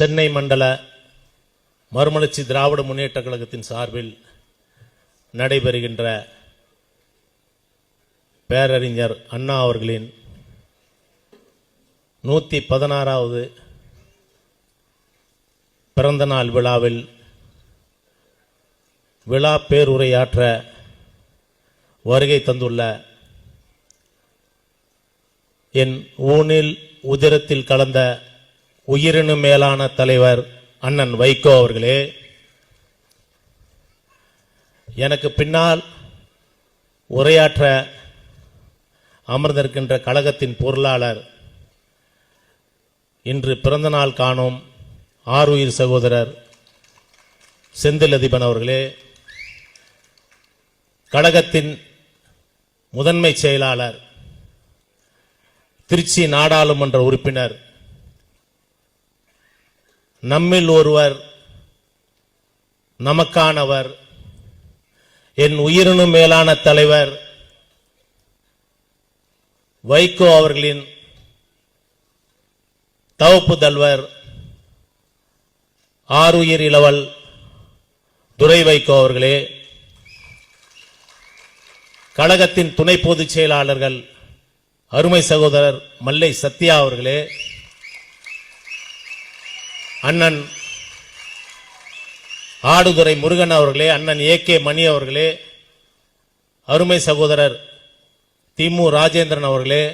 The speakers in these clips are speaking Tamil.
சென்னை மண்டல மறுமலர்ச்சி திராவிட முன்னேற்ற கழகத்தின் சார்பில் நடைபெறுகின்ற பேரறிஞர் அண்ணா அவர்களின் நூற்றி பதினாறாவது பிறந்தநாள் விழாவில் விழா பேருரையாற்ற வருகை தந்துள்ள என் ஊனில் உதிரத்தில் கலந்த உயிரினு மேலான தலைவர் அண்ணன் வைகோ அவர்களே எனக்கு பின்னால் உரையாற்ற அமர்ந்திருக்கின்ற கழகத்தின் பொருளாளர் இன்று பிறந்தநாள் காணும் ஆறுயிர் சகோதரர் செந்தில் அதிபன் அவர்களே கழகத்தின் முதன்மை செயலாளர் திருச்சி நாடாளுமன்ற உறுப்பினர் நம்மில் ஒருவர் நமக்கானவர் என் உயிரினும் மேலான தலைவர் வைகோ அவர்களின் தவப்பு தல்வர் ஆறுயிர் இளவல் துரை வைகோ அவர்களே கழகத்தின் துணை பொதுச் செயலாளர்கள் அருமை சகோதரர் மல்லை சத்யா அவர்களே அண்ணன் ஆடுதுறை முருகன் அவர்களே அண்ணன் ஏ கே மணி அவர்களே அருமை சகோதரர் திமு ராஜேந்திரன் அவர்களே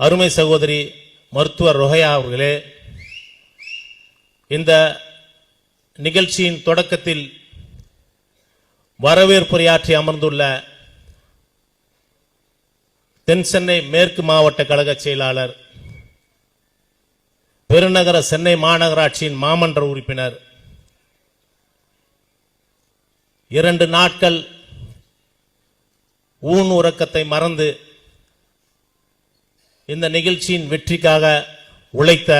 அருமை சகோதரி மருத்துவர் ரொஹையா அவர்களே இந்த நிகழ்ச்சியின் தொடக்கத்தில் வரவேற்புரையாற்றி அமர்ந்துள்ள தென் சென்னை மேற்கு மாவட்ட கழக செயலாளர் பெருநகர சென்னை மாநகராட்சியின் மாமன்ற உறுப்பினர். இரண்டு நாட்கள் ஊன் உறக்கத்தை மறந்து இந்த நிகழ்ச்சியின் வெற்றிக்காக உழைத்த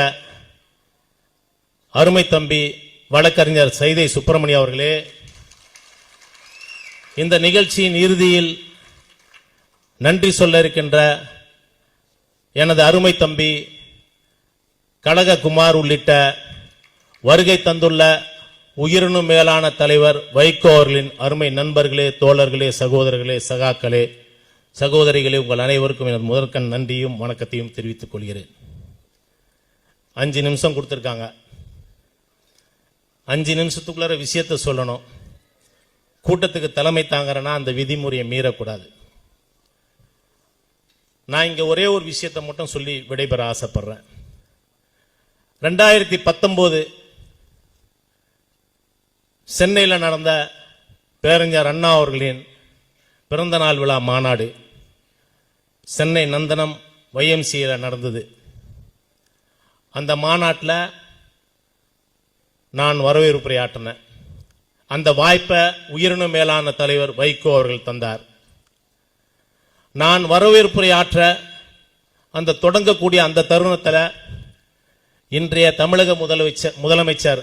அருமை தம்பி வழக்கறிஞர் சைதை சுப்பிரமணிய அவர்களே இந்த நிகழ்ச்சியின் இறுதியில் நன்றி சொல்ல இருக்கின்ற எனது அருமை தம்பி கனககுமார் உள்ளிட்ட வருகை தந்துள்ள உயிரினும் மேலான தலைவர் வைகோ அவர்களின் அருமை நண்பர்களே தோழர்களே சகோதரர்களே சகாக்களே சகோதரிகளே உங்கள் அனைவருக்கும் எனது முதற்கண் நன்றியும் வணக்கத்தையும் தெரிவித்துக் கொள்கிறேன். அஞ்சு நிமிஷம் கொடுத்துருக்காங்க. அஞ்சு நிமிஷத்துக்குள்ளார விஷயத்தை சொல்லணும். கூட்டத்துக்கு தலைமை தாங்குறேன்னா அந்த விதிமுறையை மீறக்கூடாது. நான் இங்கே ஒரே ஒரு விஷயத்தை மட்டும் சொல்லி விடைபெற ஆசைப்படுறேன். ரெண்டாயிரத்தி பத்தொன்பது சென்னையில் நடந்த பேரஞ்சர் அண்ணா அவர்களின் பிறந்த நாள் விழா மாநாடு சென்னை நந்தனம் ஒய்எம்சியில் நடந்தது. அந்த மாநாட்டில் நான் வரவேற்புரையாற்றினேன் அந்த வாய்ப்பை உயிரின மேலான தலைவர் வைகோ அவர்கள் தந்தார். நான் வரவேற்புரையாற்ற அந்த தொடங்கக்கூடிய அந்த தருணத்தில் இன்றைய தமிழக முதலமைச்சர் முதலமைச்சர்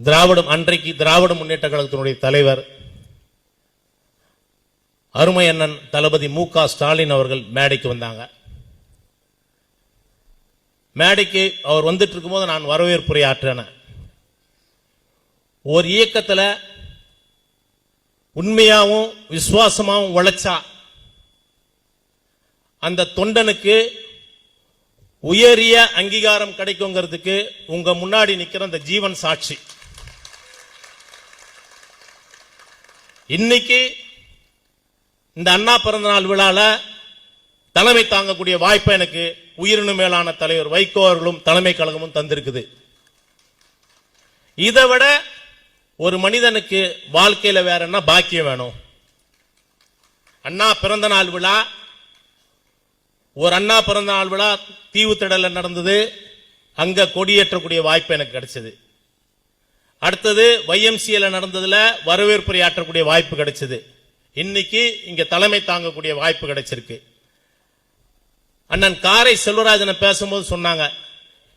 திராவிடம் அன்றைக்கு திராவிட முன்னேற்ற கழகத்தினுடைய தலைவர் அருமை அண்ணன் தளபதி மு க ஸ்டாலின் அவர்கள் மேடைக்கு வந்தாங்க. மேடைக்கு அவர் வந்துட்டு இருக்கும்போது நான் வரவேற்புரையாற்றினேன் ஒரு இயக்கத்தில் உண்மையாவும் விசுவாசமாவும் உழைச்சா அந்த தொண்டனுக்கு உயரிய அங்கீகாரம் கிடைக்குங்கிறதுக்கு உங்க முன்னாடி நிக்கிற அந்த ஜீவன் சாட்சி. இன்னைக்கு இந்த அண்ணா பிறந்தநாள் விழால தலைமை தாங்கக்கூடிய வாய்ப்பை எனக்கு உயிரினு மேலான தலைவர் வைகோ அவர்களும் தலைமை கழகமும் தந்திருக்குது. இதை விட ஒரு மனிதனுக்கு வாழ்க்கையில வேற என்ன பாக்கியம் வேணும்? அண்ணா பிறந்த நாள் விழா ஒரு அண்ணா பிறந்த நாள் விழா தீவுத்திடல நடந்தது. அங்க கொடியேற்றக்கூடிய வாய்ப்பு எனக்கு கிடைச்சது. அடுத்தது YMCA-ல நடந்ததுல வரவேற்புரையாற்றக்கூடிய வாய்ப்பு கிடைச்சது. இன்னைக்கு இங்க தலைமை தாங்கக்கூடிய வாய்ப்பு கிடைச்சிருக்கு. அண்ணன் காரை செல்வராஜனை பேசும்போது சொன்னாங்க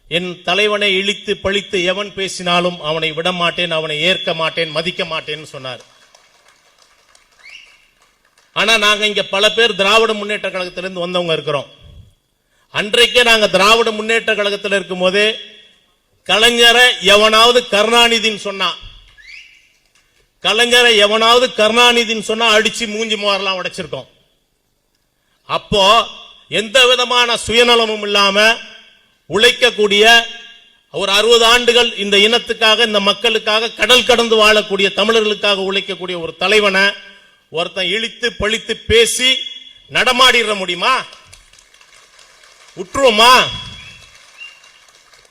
என் தலைவனை இழித்து பழித்து எவன் பேசினாலும் அவனை விட மாட்டேன் அவனை ஏற்க மாட்டேன் மதிக்க மாட்டேன்னு சொன்னார். ஆனால் நாங்கள் இங்கே பல பேர் திராவிட முன்னேற்ற கழகத்திலேருந்து வந்தவங்க இருக்கிறோம். அன்றைக்கே நாங்கள் திராவிட முன்னேற்ற கழகத்தில் இருக்கும் போதே கலைஞரை எவனாவது கருணாநிதின்னு சொன்னான் கலைஞரை எவனாவது கருணாநிதின்னு சொன்னா அடிச்சு மூஞ்சி மோரெல்லாம் உடைச்சிருக்கோம். அப்போ எந்த விதமான சுயநலமும் இல்லாம உழைக்கக்கூடிய ஒரு அறுபது ஆண்டுகள் இந்த இனத்துக்காக இந்த மக்களுக்காக கடல் கடந்து வாழக்கூடிய தமிழர்களுக்காக உழைக்கக்கூடிய ஒரு தலைவனை ஒருத்தன் இழித்து பழித்து பேசி நடமாடிட முடியுமா? விட்டுருவோமா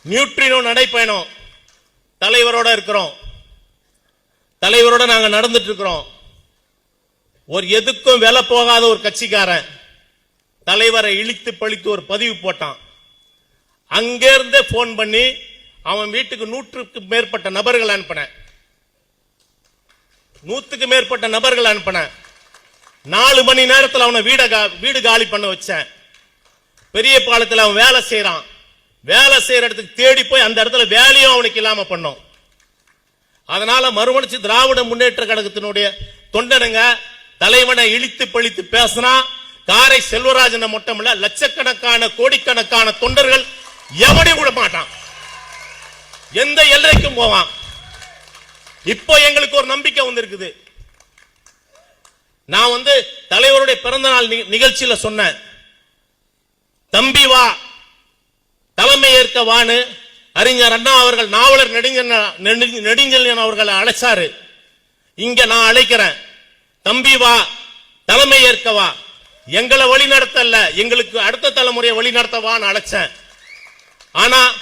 நியூட்ரினோ நடைப்பயணம். தலைவரோட இருக்கிறோம். தலைவரோட நாங்க நடந்துட்டு இருக்கிறோம். ஒரு எதுக்கும் விலை போகாத ஒரு கட்சிக்காரன். தலைவரை இழித்து பழித்து ஒரு பதிவு போட்டான். அங்கேருந்தே போன் பண்ணி அவன் வீட்டுக்கு நூற்றுக்கு மேற்பட்ட நபர்கள் அனுப்பினேன். நூத்துக்கு மேற்பட்ட நபர்கள் அனுப்பினேன். நாலு மணி நேரத்தில் அவனை வீட கா- வீடு காலி பண்ண வச்சேன். பெரிய பாலத்தில் அவன் வேலை செய்யறான் வேலை செய்யற இடத்துக்கு தேடி போய் அந்த இடத்துல வேலையும் அவனுக்கு இல்லாம பண்ணோம். அதனால மறுமணிச்சு திராவிட முன்னேற்ற கழகத்தினுடைய தொண்டனுங்க தலைவனை இழித்து பழித்து பேசினா காரை செல்வராஜனை மட்டும் இல்ல லட்சக்கணக்கான கோடிக்கணக்கான தொண்டர்கள் எவனையும் விட மாட்டான். எந்த எல்லைக்கும் போவான். இப்போ எங்களுக்கு ஒரு நம்பிக்கை வந்திருக்குது. நான் வந்து தலைவருடைய பிறந்த நாள் நிகழ்ச்சியில சொன்னேன். தம்பி வா தலைமை ஏற்க வான்னு அறிஞர் அண்ணா அவர்கள் நாவலர் நெடுஞ்செல்யன் நெடு- அவர்களை அழைச்சாரு. இங்க நான் அழைக்கிறேன். தம்பி வா தலைமை ஏற்க வா. எங்களை வழி நடத்தல எங்களுக்கு அடுத்த தலைமுறையை வழி நடத்தவான்னு அழைச்சேன். ஆனா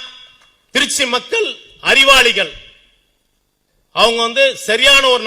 திருச்சி மக்கள் அறிவாளிகள் அவங்க வந்து சரியான ஒரு